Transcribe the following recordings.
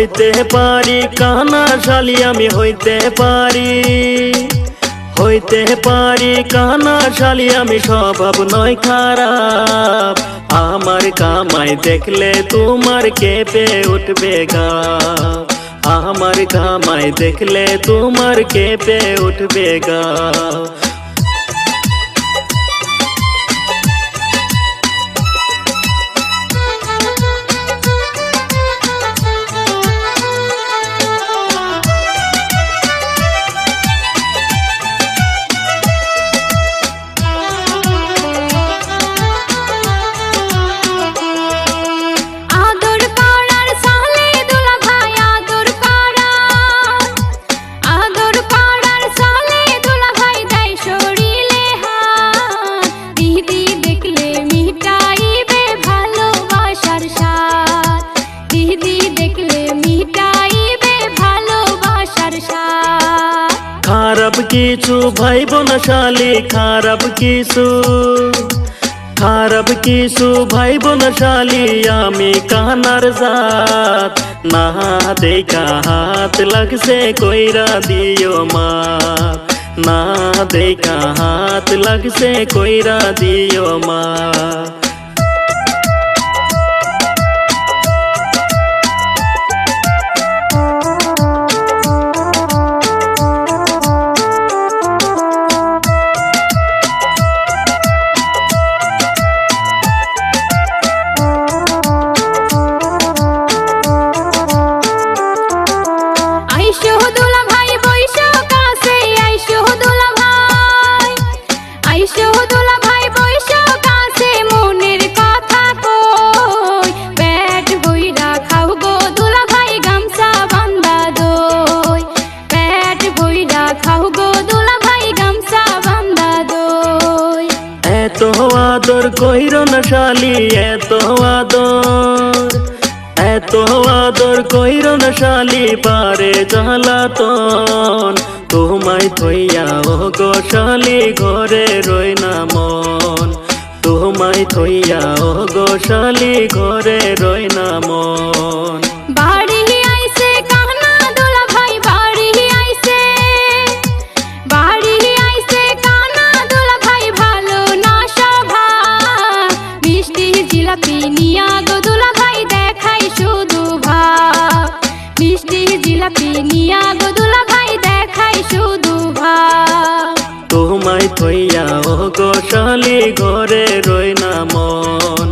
হইতে পারি, কানা শালি আমি হইতে পারি। হইতে পারি, কানা শালি আমি স্বভাব নয় খারাপ। আমার কামাই দেখলে তোমার কেঁপে উঠবে গা। আমার কামাই দেখলে তোমার কেঁপে উঠবে গা। কিছু ভাইব না শালি খারাপ কিছু। খারাপ কিছু ভাইব না শালি আমি কানার জাত। না দেখা হাত লাগছে কইরা দিও মা। না দেখা হাত লাগছে কইরা দিও মা। কইর না শালি, এত আদর এত আদর কইর না শালি, পারে জ্বালাতন তোমায় থইয়া ও গো শালি, ঘরে রই না মন। তোমায় থইয়া ও গো শালি, ঘরে রই না মন। জিলাপি নিয়া গদুলা দুলা ভাই দেখাই শুধু ভাব তোমায় থইয়া ও ঘরে রই না মন।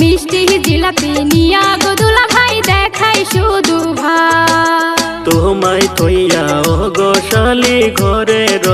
মিষ্টি জিলাপি নিয়া গদুলা ভাই দেখাই শুধু ভাব তোমায় থইয়া ও গো শালি ঘরে রই